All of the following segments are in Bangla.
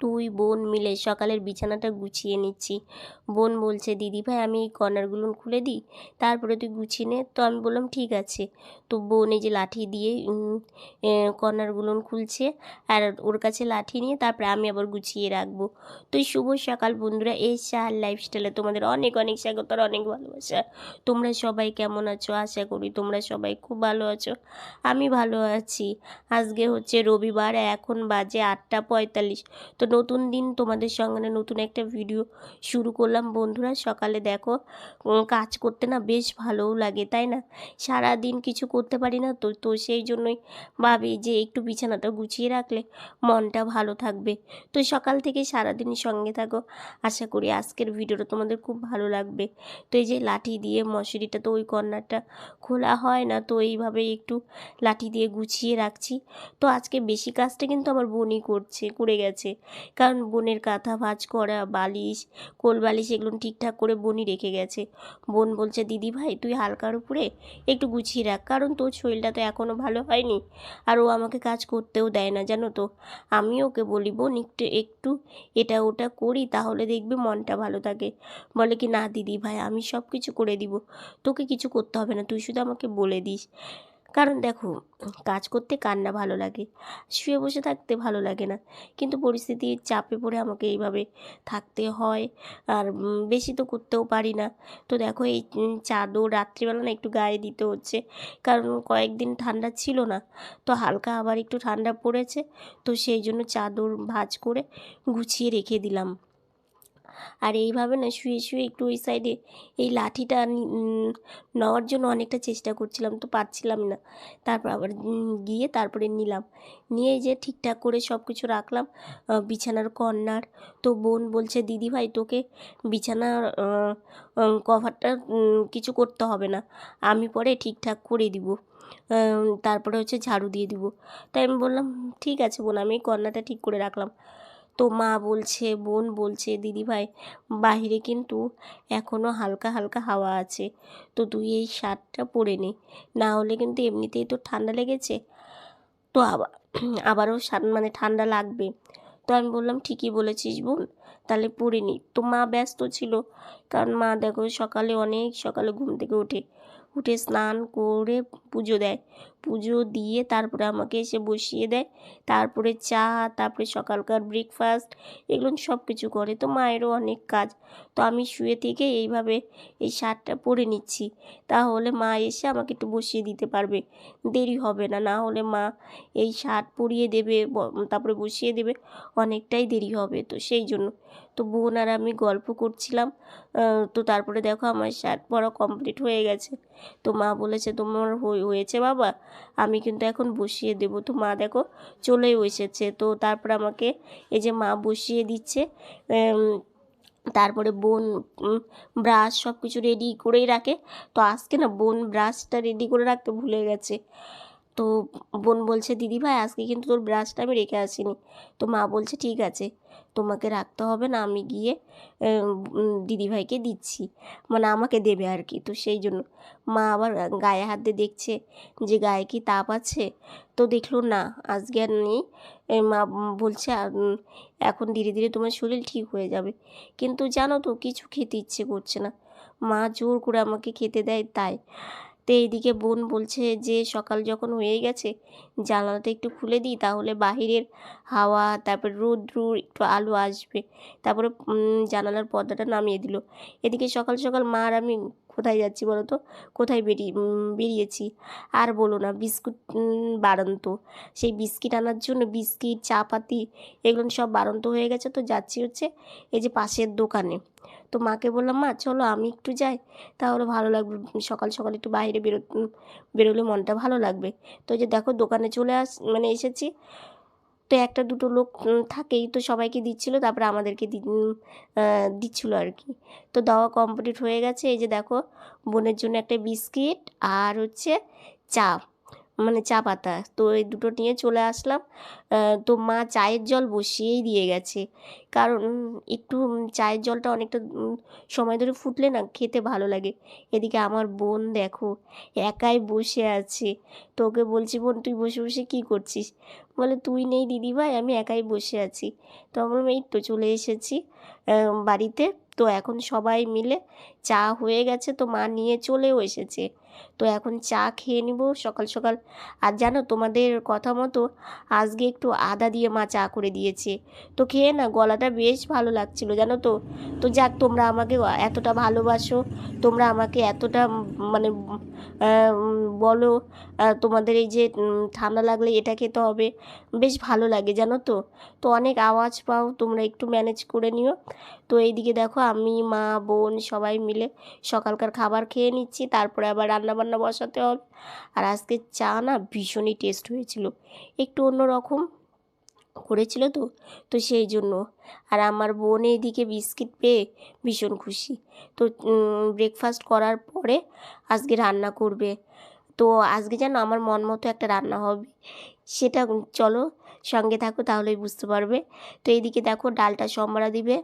দুই বোন মিলে সকালের বিছানাটা গুছিয়ে নিচ্ছি। বোন বলছে, দিদি ভাই, আমি এই কর্নারগুলো খুলে দিই, তারপরে তুই গুছিয়ে নে। তো আমি বললাম, ঠিক আছে। তো বোন এই যে লাঠি দিয়ে কর্নারগুলো খুলছে, আর ওর কাছে লাঠি নিয়ে তারপরে আমি আবার গুছিয়ে রাখব। তো শুভ সকাল বন্ধুরা, এই চার লাইফস্টাইলে তোমাদের অনেক অনেক স্বাগত আর অনেক ভালোবাসা। তোমরা সবাই কেমন আছো? আশা করি তোমরা সবাই খুব ভালো আছো। আমি ভালো আছি। আজকে হচ্ছে রবিবার, এখন বাজে আটটা পঁয়তাল্লিশ। তো নতুন দিন তোমাদের সঙ্গে নতুন একটা ভিডিও শুরু করলাম। বন্ধুরা, সকালে দেখো কাজ করতে না বেশ ভালোও লাগে, তাই না? সারা দিন কিছু করতে পারি না তো তো সেই জন্যই ভাবি যে একটু বিছানাটা গুছিয়ে রাখলে মনটা ভালো থাকবে। তো সকাল থেকে সারাদিন সঙ্গে থাকো, আশা করি আজকের ভিডিওটা তোমাদের খুব ভালো লাগবে। তো এই যে লাঠি দিয়ে মশুরিটা তো ওই কর্নারটা খোলা হয় না, তো এইভাবে একটু লাঠি দিয়ে গুছিয়ে রাখছি। তো আজকে বেশি কাজটা কিন্তু আমার বোনই করছে, করে গেছে। কারণ বোনের কাঁথা ভাঁজ করা, বালিশ কোল বালিশ এগুলো ঠিকঠাক করে বোনই রেখে গেছে। বোন বলছে, দিদি ভাই, তুই হালকার উপরে একটু গুছিয়ে রাখ, কারণ তোর শরীরটা তো এখনও ভালো হয়নি আর ও আমাকে কাজ করতেও দেয় না, জানো তো। আমি ওকে বলি, বোন, একটু একটু এটা ওটা করি, তাহলে দেখবি মনটা ভালো থাকে। বলে কি, না দিদি ভাই, আমি সব কিছু করে দিব, তোকে কিছু করতে হবে না, তুই শুধু আমাকে বলে দিস। কারণ দেখো, কাজ করতে কার না ভালো লাগে? শুয়ে বসে থাকতে ভালো লাগে না। কিন্তু পরিস্থিতির চাপে পড়ে আমাকে এইভাবে থাকতে হয়। আর বেশি তো করতেও পারি না। তো দেখো, এই চাদর রাত্রিবেলা না একটু গায়ে দিতে হচ্ছে। কারণ কয়েকদিন ঠান্ডা ছিল না। তো হালকা আবার একটু ঠান্ডা পড়েছে। তো সেই জন্য চাদর ভাঁজ করে গুছিয়ে রেখে দিলাম। আর এইভাবে না শুয়ে শুয়ে একটু ওই সাইডে এই লাঠিটা নেওয়ার জন্য অনেকটা চেষ্টা করছিলাম, তো পারছিলাম না। তারপর আবার গিয়ে তারপরে নিলাম। নিয়ে যে ঠিকঠাক করে সব কিছু রাখলাম বিছানার কর্নার। তো বোন বলছে, দিদি ভাই, তোকে বিছানার কভারটা কিছু করতে হবে না। আমি পরে ঠিকঠাক করে দিব। তারপরে হচ্ছে ঝাড়ু দিয়ে দিব। তাই আমি বললাম, ঠিক আছে বোন, আমি এই কর্নারটা ঠিক করে রাখলাম। তো মা বলছে, বোন বলছে দিদি ভাই বাহিরে কিন্তু এখনও হালকা হালকা হাওয়া আছে। তো তুই এই শার্টটা পরে নে, না হলে কিন্তু এমনিতেই তো ঠান্ডা লেগেছে। তো আবার, আবারও মানে ঠান্ডা লাগবে। তো আমি বললাম, ঠিকই বলেছিস বোন, তাহলে পরে নি। তো মা ব্যস্ত ছিল, কারণ মা দেখো সকালে অনেক সকালে ঘুম থেকে ওঠে। উঠে স্নান করে পুজো দেয়। পুজো দিয়ে তারপরে আমাকে এসে বসিয়ে দেয়। তারপরে চা, তারপরে সকালকার ব্রেকফাস্ট এগুলো সব কিছু করে। তো মায়েরও অনেক কাজ। তো আমি শুয়ে থেকে এইভাবে এই শার্টটা পরে নিচ্ছি। তাহলে মা এসে আমাকে একটু বসিয়ে দিতে পারবে। দেরি হবে না। না হলে মা এই শার্ট পরিয়ে দেবে তারপরে বসিয়ে দেবে। অনেকটাই দেরি হবে। তো সেই জন্য তো বোন আর আমি গল্প করছিলাম। তো তারপরে দেখো আমার শার্ট পরা কমপ্লিট হয়ে গেছে। তো মা বলেছে, তোমার হয়ে- হয়েছে বাবা? আমি কিন্তু এখন বসিয়ে দেবো। তো মা দেখো চলেও এসেছে তো তারপর আমাকে এই যে মা বসিয়ে দিচ্ছে তারপরে বোন ব্রাশ সব কিছু রেডি করেই রাখে। তো আজকে না বোন ব্রাশটা রেডি করে রাখতে ভুলে গেছে। তো বোন বলছে, দিদি ভাই, আজকে কিন্তু তোর ব্রাশটা আমি রেখে আসিনি। তো মা বলছে, ঠিক আছে, তোমাকে রাখতে হবে না, আমি গিয়ে দিদি ভাইকে দিচ্ছি। মানে আমাকে দেবে আর কি, তো সেই জন্য। মা আবার গায়ে হাত দিয়ে দেখছে যে গায়ে কি তাপ আছে, তো দেখল না, আজকে আর নেই। মা বলছে এখন ধীরে ধীরে তোমার শরীর ঠিক হয়ে যাবে। কিন্তু জানো তো, কিছু খেতে ইচ্ছে করছে না। মা জোর করে আমাকে খেতে দেয়, তাই তো এইদিকে বোন বলছে যে সকাল যখন হয়ে গেছে, জানালাটা একটু খুলে দিই, তাহলে বাহিরের হাওয়া, তারপর রৌদ্র, একটু আলো আসবে। তারপরে জানালার পর্দাটা নামিয়ে দিল। এদিকে সকাল সকাল মা আর আমি কোথায় যাচ্ছি বলো তো? কোথায় বেরিয়ে বেরিয়েছি? আর বলো না, বিস্কুট বাড়ন্ত। সেই বিস্কিট আনার জন্য বিস্কিট চা পাতি এগুলো সব বাড়ন্ত হয়ে গেছে তো যাচ্ছি হচ্ছে এই যে পাশের দোকানে। তো মাকে বললাম, মা, চলো আমি একটু যাই। তাহলে ভালো লাগবে। সকাল সকাল একটু বাইরে বেরো বেরোলে মনটা ভালো লাগবে। তো যে দেখো দোকানে চলে আস মানে এসেছি। তো একটা দুটো লোক থাকেই, তো সবাইকে দিচ্ছিল, তারপরে আমাদেরকে দিচ্ছিল আর কি। তো দেওয়া কমপ্লিট হয়ে গেছে। এই যে দেখো, বোনের জন্য একটা বিস্কিট আর হচ্ছে চা। মানে চা পাতা। তো এই দুটো নিয়ে চলে আসলাম। তো মা চায়ের জল বসিয়েই দিয়ে গেছে। কারণ একটু চায়ের জলটা অনেকটা সময় ধরে ফুটলে না খেতে ভালো লাগে। এদিকে আমার বোন দেখো একাই বসে আছে। তো ওকে বলছি, বোন, তুই বসে বসে কী করছিস? বলে, তুই নেই দিদিভাই, আমি একাই বসে আছি। তো আমরা এই তো চলে এসেছি বাড়িতে। তো এখন সবাই মিলে চা হয়ে গেছে। তো মা নিয়ে চলেও এসেছে। তো এখন চা খেয়ে নিব সকাল সকাল। আর জানো তোমাদের কথা মতো আজকে একটু আদা দিয়ে মা চা করে দিয়েছে। তো খেয়ে না গলাটা বেশ ভালো লাগছিল জানো তো। তো যাক, তোমরা আমাকে এতটা ভালোবাসো, তোমরা আমাকে এতটা মানে বলো তোমাদের এই যে ঠান্ডা লাগলে এটা খেতে হবে, বেশ ভালো লাগে জানো তো। তো অনেক আওয়াজ পাও, তোমরা একটু ম্যানেজ করে নিও। তো এইদিকে দেখো আমি, মা, বোন সবাই মিলে সকালকার খাবার খেয়ে নিচ্ছি, তারপরে আবার রান্না বান্না বসাতে হবে। আর আজকে চা না ভীষণই টেস্ট হয়েছিল। একটু অন্যরকম করেছিল তো তো সেই জন্য। আর আমার বোন এইদিকে বিস্কিট পেয়ে ভীষণ খুশি। তো ব্রেকফাস্ট করার পরে আজকে রান্না করবে। তো আজকে যেন আমার মন মতো একটা রান্না হবে। সেটা, চলো সঙ্গে থাকো তাহলেই বুঝতে পারবে। তো এইদিকে দেখো ডালটা সম্বারা দিবে,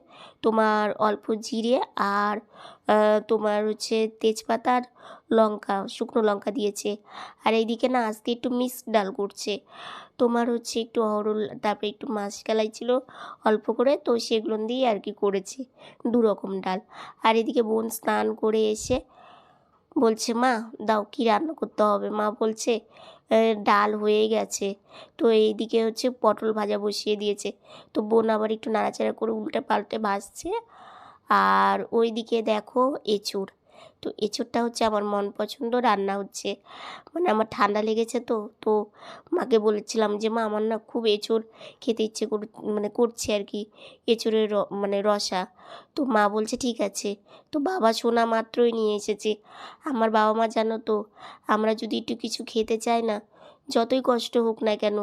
তোমার অল্প জিরে আর তোমার হচ্ছে তেজপাতার লঙ্কা, শুকনো লঙ্কা দিয়েছে। আর এইদিকে না আজকে একটু মিক্সড ডাল করছে। তোমার হচ্ছে একটু অরল তারপরে একটু মাছ কালাই ছিল অল্প করে, তো সেগুলো দিয়ে আর কি করেছে দু রকম ডাল। আর এদিকে বোন স্নান করে এসে বলছে, মা, দাও, কি রান্না করতে হবে? মা বলছে ডাল হয়ে গেছে। তো এইদিকে হচ্ছে পটল ভাজা বসিয়ে দিয়েছে। তো বোন আবার একটু নাড়াচাড়া করে উল্টে পাল্টে ভাজছে। আর ওই দিকে দেখো এঁচুড়। তো এঁচুড়টা হচ্ছে আমার মন পছন্দ, রান্না হচ্ছে। মানে আমার ঠান্ডা লেগেছে তো তো মাকে বলেছিলাম যে, মা, আমার না খুব এঁচুড় খেতে ইচ্ছে কর মানে করছে আর কি, এঁচুড়ের মানে রসা। তো মা বলছে, ঠিক আছে। তো বাবা শোনা মাত্রই নিয়ে এসেছে। আমার বাবা মা জানো তো, আমরা যদি একটু কিছু খেতে চাই না, যতই কষ্ট হোক না কেন,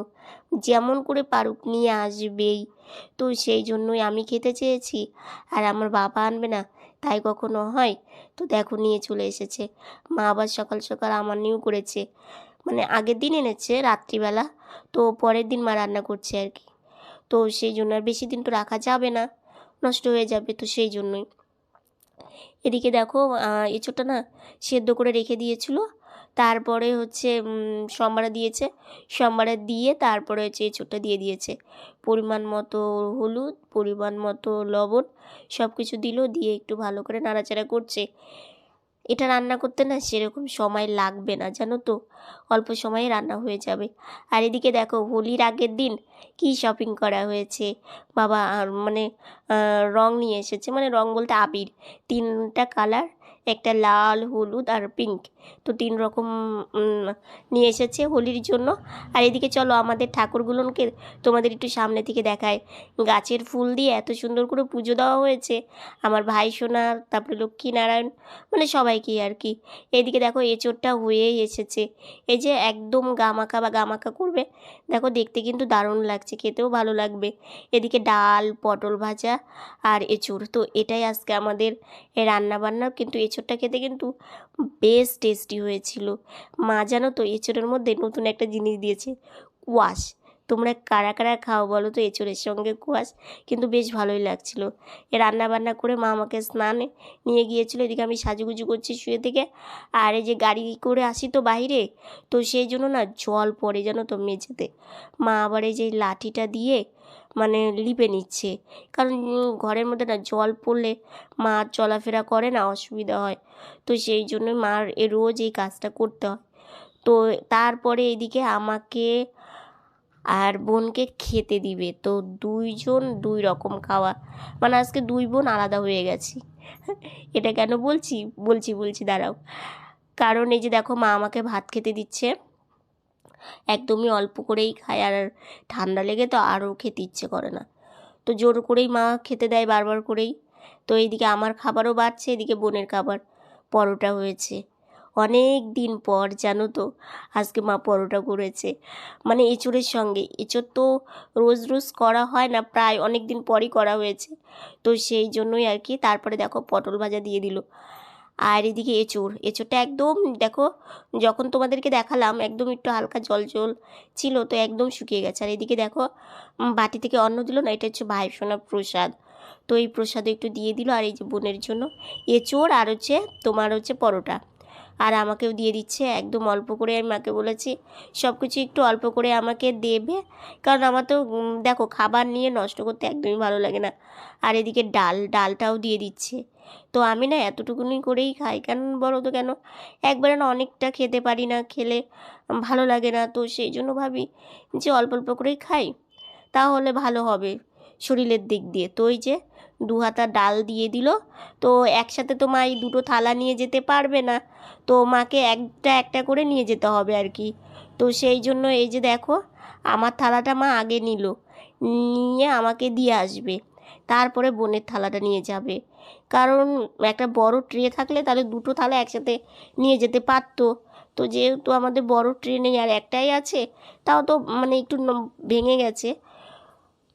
যেমন করে পারুক নিয়ে আসবেই। তো সেই জন্যই আমি খেতে চেয়েছি। আর আমার বাবা আনবে না তাই কখনো হয়? তো দেখো, নিয়ে চলে এসেছে। মা আবার সকাল সকাল আমার নিয়েও করেছে। মানে আগের দিন এনেছে, রাত্রিবেলা। তো পরের দিন মা রান্না করছে আর কি। তো সেই জন্য আর বেশি দিন তো রাখা যাবে না। নষ্ট হয়ে যাবে তো সেই জন্যই। এদিকে দেখো এছোটা না সেদ্ধ করে রেখে দিয়েছিল। তারপরে হচ্ছে সম্বারা দিয়েছে। সম্বারা দিয়ে তারপরে হচ্ছে এঁচোড়টা দিয়ে দিয়েছে। পরিমাণ মতো হলুদ, পরিমাণ মতো লবণ সব কিছু দিল, দিয়ে একটু ভালো করে নাড়াচাড়া করছে। এটা রান্না করতে না সেরকম সময় লাগবে না, জানো তো? অল্প সময়ে রান্না হয়ে যাবে। আর এদিকে দেখো, হোলির আগের দিন কি শপিং করা হয়েছে? বাবা মানে রং নিয়ে এসেছে। মানে রং বলতে আবির। তিনটা কালার একটা লাল, হলুদ আর পিঙ্ক তো তিন রকম নিয়ে এসেছে হোলির জন্য। আর এদিকে চলো আমাদের ঠাকুরগুলোকে তোমাদের একটু সামনে থেকে দেখায়। গাছের ফুল দিয়ে এত সুন্দর করে পুজো দেওয়া হয়েছে। আমার ভাই সোনা, তারপরে লক্ষ্মীনারায়ণ মানে সবাইকেই আর কি। এদিকে দেখো এঁচোড়টা হয়েই এসেছে। এই যে একদম গামাখা বা গামাখা করবে। দেখো দেখতে কিন্তু দারুণ লাগছে, খেতেও ভালো লাগবে। এদিকে ডাল, পটল ভাজা আর এঁচোড়। তো এটাই আজকে আমাদের রান্না বান্না কিন্তু এঁচোড়টা খেতে কিন্তু বেশ টেস্টি হয়েছিল। মা জানো তো, এঁচোড়ের মধ্যে নতুন একটা জিনিস দিয়েছে কোয়াশ তোমরা কারা কারা খাও বলো তো? এঁচোড়ের সঙ্গে কোয়াশ কিন্তু বেশ ভালোই লাগছিল। এ রান্না বান্না করে মা আমাকে স্নানে নিয়ে গিয়েছিল। এদিকে আমি সাজুগুজু করছি শুয়ে থেকে। আর এই যে গাড়ি করে আসি তো বাইরে তো সেই জন্য না জল পড়ে যেন তো মেঝেতে। মা আবার এই যে লাঠিটা দিয়ে মানে লিপে নিচ্ছে। কারণ ঘরের মধ্যে না জল পড়লে মা চলাফেরা করে না, অসুবিধা হয়। তো সেই জন্য মার এ রোজ এই কাজটা করতে হয়। তো তারপরে এদিকে আমাকে আর বোনকে খেতে দিবে। তো দুইজন দুই রকম খাওয়া। মানে আজকে দুই বোন আলাদা হয়ে গেছি। এটা কেন বলছি? বলছি বলছি, দাঁড়াও। কারণ এই যে দেখো, মা আমাকে ভাত খেতে দিচ্ছে। একদমই অল্প করেই খায় আর ঠান্ডা লেগে তো আরও খেতে ইচ্ছে করে না। তো জোর করেই মা খেতে দেয় বারবার করেই। তো এইদিকে আমার খাবারও বাড়ছে, এদিকে বোনের খাবার। পরোটা হয়েছে। অনেক দিন পর, জানো তো? আজকে মা পরোটা করেছে। মানে এঁচোড়ের সঙ্গে। এঁচোড় তো রোজ রোজ করা হয় না, প্রায় অনেক দিন পরই করা হয়েছে। তো সেই জন্যই আর কি তারপরে দেখো পটল ভাজা দিয়ে দিল। আর এদিকে এঁচোড়। এঁচোড়টা একদম দেখো, যখন তোমাদেরকে দেখালাম, একদম একটু হালকা জল জল ছিল, তো একদম শুকিয়ে গেছে। আর এদিকে দেখো বাটি থেকে অন্ন দিল না, এটা হচ্ছে ভাই সোনা প্রসাদ। তো এই প্রসাদে একটু দিয়ে দিল, আর এই যে বোনের জন্য এঁচোড় আর হচ্ছে তোমার হচ্ছে পরোটা। আর আমাকেও দিয়ে দিচ্ছে, একদম অল্প করে আমি মাকে বলেছি সব কিছু একটু অল্প করে আমাকে দেবে, কারণ আমার তো দেখো খাবার নিয়ে নষ্ট করতে একদমই ভালো লাগে না। আর এদিকে ডাল, ডালটাও দিয়ে দিচ্ছে। তো আমি না এতটুকুনি করেই খাই, কেন বলো তো কেন? একবারে না অনেকটা খেতে পারি না, খেলে ভালো লাগে না, তো সেই জন্য ভাবি যে অল্প অল্প করেই খাই, তাহলে ভালো হবে। শরীরের দিক দিয়ে। তো ওই যে দু হাতা ডাল দিয়ে দিল। তো একসাথে তো মা এই দুটো থালা নিয়ে যেতে পারবে না। তো মাকে একটা একটা করে নিয়ে যেতে হবে আর কি। তো সেই জন্য এই যে দেখো, আমার থালাটা মা আগে নিল। নিয়ে আমাকে দিয়ে আসবে। তারপরে বোনের থালাটা নিয়ে যাবে। কারণ একটা বড় ট্রে থাকলে তাহলে দুটো থালা একসাথে নিয়ে যেতে পারতো। তো যেহেতু আমাদের বড় ট্রে নেই আর একটাই আছে, তাও তো মানে একটু ভেঙে গেছে।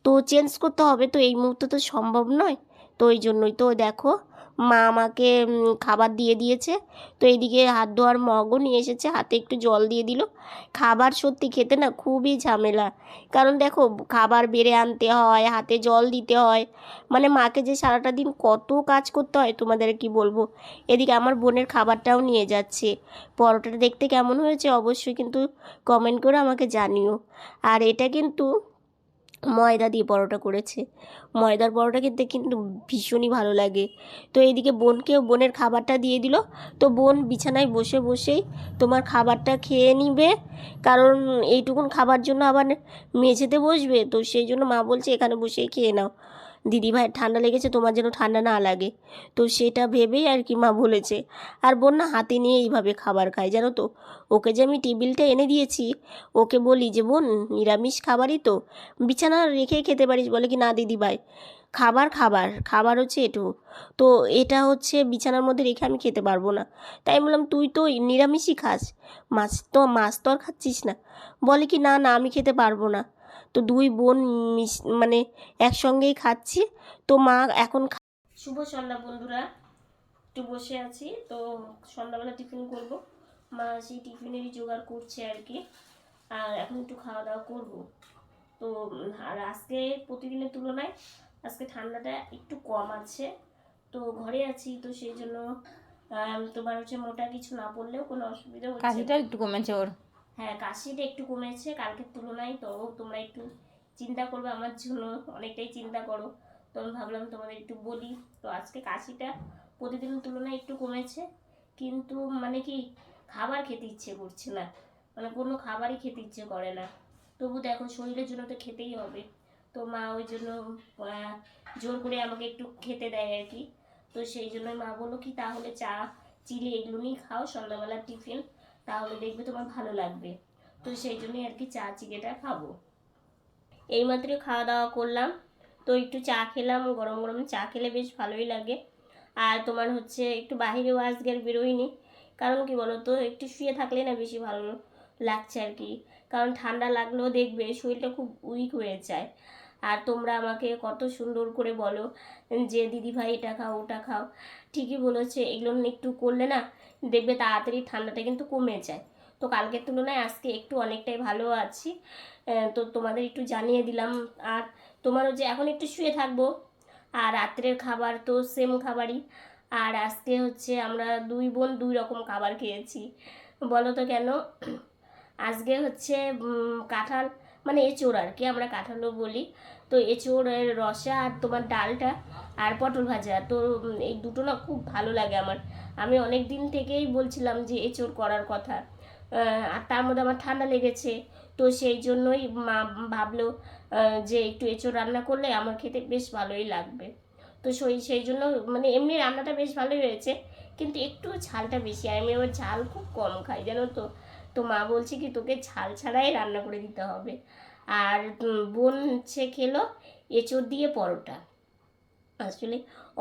তো চেঞ্জ করতে হবে তো এই মুহূর্তে তো সম্ভব নয়। তো ওই জন্যই তো দেখো, মা আমাকে খাবার দিয়ে দিয়েছে। তো এইদিকে হাত ধোয়ার মগও নিয়ে এসেছে, হাতে একটু জল দিয়ে দিল। খাবার সত্যি খেতে না খুবই ঝামেলা। কারণ দেখো, খাবার বেড়ে আনতে হয়, হাতে জল দিতে হয়। মানে মাকে যে সারাটা দিন কত কাজ করতে হয়, তোমাদের কি বলব? এদিকে আমার বোনের খাবারটাও নিয়ে যাচ্ছে। পরোটাটা দেখতে কেমন হয়েছে অবশ্যই কিন্তু কমেন্ট করে আমাকে জানিও। আর এটা কিন্তু ময়দা দিয়ে পরোটা করেছে। ময়দার পরোটা খেতে কিন্তু ভীষণই ভালো লাগে। তো এইদিকে বোনকেও বোনের খাবারটা দিয়ে দিল। তো বোন বিছানায় বসে বসেই তোমার খাবারটা খেয়ে নিবে। কারণ এইটুকুন খাবার জন্য আবার মেঝেতে বসবে। তো সেই জন্য মা বলছে, এখানে বসেই খেয়ে নাও। দিদি ভাই ঠান্ডা লেগেছে, তোমার যেন ঠান্ডা না লাগে। তো সেটা ভেবেই আর কি মা বলেছে, আর বোন না হাতে নিয়ে এইভাবে খাবার খায়, জানো তো? ওকে যে আমি টেবিলটা এনে দিয়েছি, ওকে বলি যে, বোন, নিরামিষ খাবারই তো। বিছানা রেখে খেতে পারিস? বলে কি, না দিদি ভাই খাবার খাবার খাবার হচ্ছে এটু তো এটা হচ্ছে বিছানার মধ্যে রেখে আমি খেতে পারব না। তাই বললাম, তুই তো নিরামিষই খাস, মাছ তো মাছ তো আর খাচ্ছিস না। বলে কি, না না, আমি খেতে পারব না। তো দুই বোন মিশ মানে একসঙ্গেই খাচ্ছি। তো মা এখন শুভ সন্ধ্যা বন্ধুরা। একটু বসে আছি। তো সন্ধ্যাবেলা টিফিন করব। মা সেই টিফিনেরই জোগাড় করছে আর কি। আর এখন একটু খাওয়া দাওয়া করব। তো আর আজকে প্রতিদিনের তুলনায় আজকে ঠান্ডাটা একটু কম আছে। তো ঘরে আছি। তো সেই জন্য তোমার হচ্ছে মোটা কিছু না পড়লেও কোনো অসুবিধা হচ্ছে কাশিটা একটু কমেছে ওর। হ্যাঁ কাশিটা একটু কমেছে, কালকের তুলনায় তো তোমরা একটু চিন্তা করবে আমার জন্য, অনেকটাই চিন্তা করো। তো আমি ভাবলাম তোমাদের একটু বলি, তো আজকে কাশিটা প্রতিদিনের তুলনায় একটু কমেছে, কিন্তু মানে কি খাবার খেতে ইচ্ছে করছে না মানে কোনো খাবারই খেতে ইচ্ছে করে না। তবু দেখো শরীরের জন্য তো খেতেই হবে। তো মা ওই জন্য জোর করে আমাকে একটু খেতে দেয় আর কি। তো সেই জন্য মা বলল কি তাহলে চা, চিড়ে এগুলো নিয়ে খাও, সন্ধ্যাবেলার টিফিন। তাহলে দেখবে তোমার ভালো লাগবে। তো সেই জন্যই আর কি চা চিকেটা খাব। এইমাত্রই খাওয়া দাওয়া করলাম। তো একটু চা খেলাম, গরম গরম চা খেলে বেশ ভালোই লাগে। আর তোমার হচ্ছে একটু বাহিরেও আজকে আর বেরোইনি। কারণ কি তো একটু শুয়ে থাকলে না বেশি ভালো লাগছে আর কি। কারণ ঠান্ডা লাগলেও দেখবে শরীরটা খুব উইক হয়ে যায়। আর তোমরা আমাকে কত সুন্দর করে বলো যে দিদি ভাই এটা খাও, ওটা খাও। ঠিকই বলেছে। এগুলো একটু করলে না, দেখবে তাড়াতাড়ি ঠান্ডাটা কিন্তু কমে যায়। তো কালকের তুলনায় আজকে একটু অনেকটাই ভালো আছি। তো তোমাদের একটু জানিয়ে দিলাম। আর তোমারও যে এখন একটু শুয়ে থাকব। আর রাত্রের খাবার তো সেম খাবারই। আর আজকে হচ্ছে আমরা দুই বোন দুই রকম খাবার খেয়েছি। বলো তো কেন? আজকে হচ্ছে কাঁঠাল মানে এঁচোড় আর কি, আমরা কাঁঠালও বলি। তো এঁচোড়ের রসা আর তোমার ডালটা আর পটল ভাজা। তো এই দুটো না খুব ভালো লাগে আমার। আমি অনেক দিন থেকেই বলছিলাম যে এঁচোড় করার কথা। আর তার মধ্যে আমার ঠান্ডা লেগেছে। তো সেই জন্যই মা ভাবলো যে একটু এঁচোড় রান্না করলে আমার খেতে বেশ ভালোই লাগবে। তো সেই সেই জন্য মানে এমনি রান্নাটা বেশ ভালোই হয়েছে। কিন্তু একটু ঝালটা বেশি আমি আবার ঝাল খুব কম খাই, জানো তো? তো মা বলছে কি, তোকে ছাল ছাড়াই রান্না করে দিতে হবে। আর বোন হচ্ছে খেলো এঁচোড় দিয়ে পরোটা। আসলে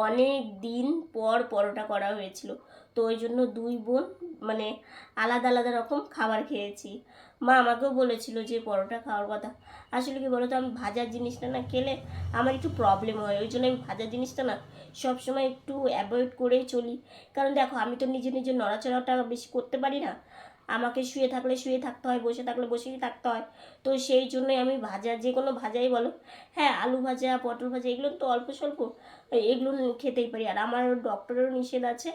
অনেক দিন পর পরোটা করা হয়েছিল। তো ওই জন্য দুই বোন মানে আলাদা আলাদা রকম খাবার খেয়েছি। মা আমাকেও বলেছিল যে, পরোটা খাওয়ার কথা। আসলে কি বলতো, আমি ভাজার জিনিসটা না খেলে আমার একটু প্রবলেম হয়। ওই জন্য আমি ভাজার জিনিসটা না সবসময় একটু অ্যাভয়েড করেই চলি। কারণ দেখো, আমি তো নিজে নিজে নড়াচড়াটা বেশি করতে পারি না। আমাকে শুয়ে থাকলে শুয়ে থাকতে হয়, বসে থাকলে বসেই থাকতে হয়। তো সেই জন্যই আমি ভাজা, যে কোনো ভাজাই বলো। হ্যাঁ আলু ভাজা, পটল ভাজা, এগুলো তো অল্প স্বল্প, এগুলো খেতেই পারি। আর আমার ডক্টরেরও নিষেধ আছে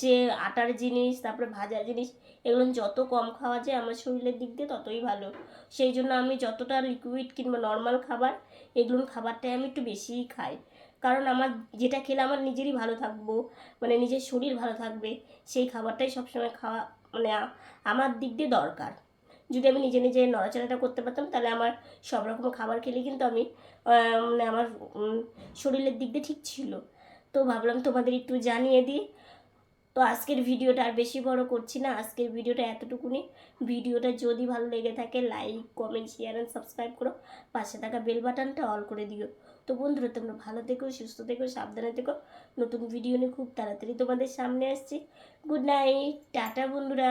যে আটার জিনিস, তারপরে ভাজা জিনিস, এগুলো যত কম খাওয়া যায় আমার শরীরের দিক দিয়ে ততই ভালো। সেই জন্য আমি যতটা লিকুইড কিংবা নর্মাল খাবার, এগুলো খাবারটাই আমি একটু বেশিই খাই। কারণ আমার যেটা খেলে আমার নিজেরই ভালো থাকব মানে নিজের শরীর ভালো থাকবে, সেই খাবারটাই সবসময় খাওয়া মানে আমার দিক দিয়ে দরকার। যদি আমি নিজে নিজে নড়াচড়াটা করতে পারতাম, তাহলে আমার সব রকম খাবার খেলে কিন্তু আমি মানে আমার শরীরের দিক দিয়ে ঠিক ছিল। তো ভাবলাম তোমাদের একটু জানিয়ে দিই তো আজকের ভিডিওটা আর বেশি বড় করছি না। আজকের ভিডিওটা এতটুকুনি। ভিডিওটা যদি ভালো লেগে থাকে like comment share and subscribe করো। পাশে থাকা বেল বাটনটা অল করে দিও। তো বন্ধুরা, তোমরা ভালো থেকো, সুস্থ থেকো, সাবধানে থেকো। নতুন ভিডিও নিয়ে খুব তাড়াতাড়ি তোমাদের সামনে আসছি। গুড নাইট টাটা বন্ধুরা।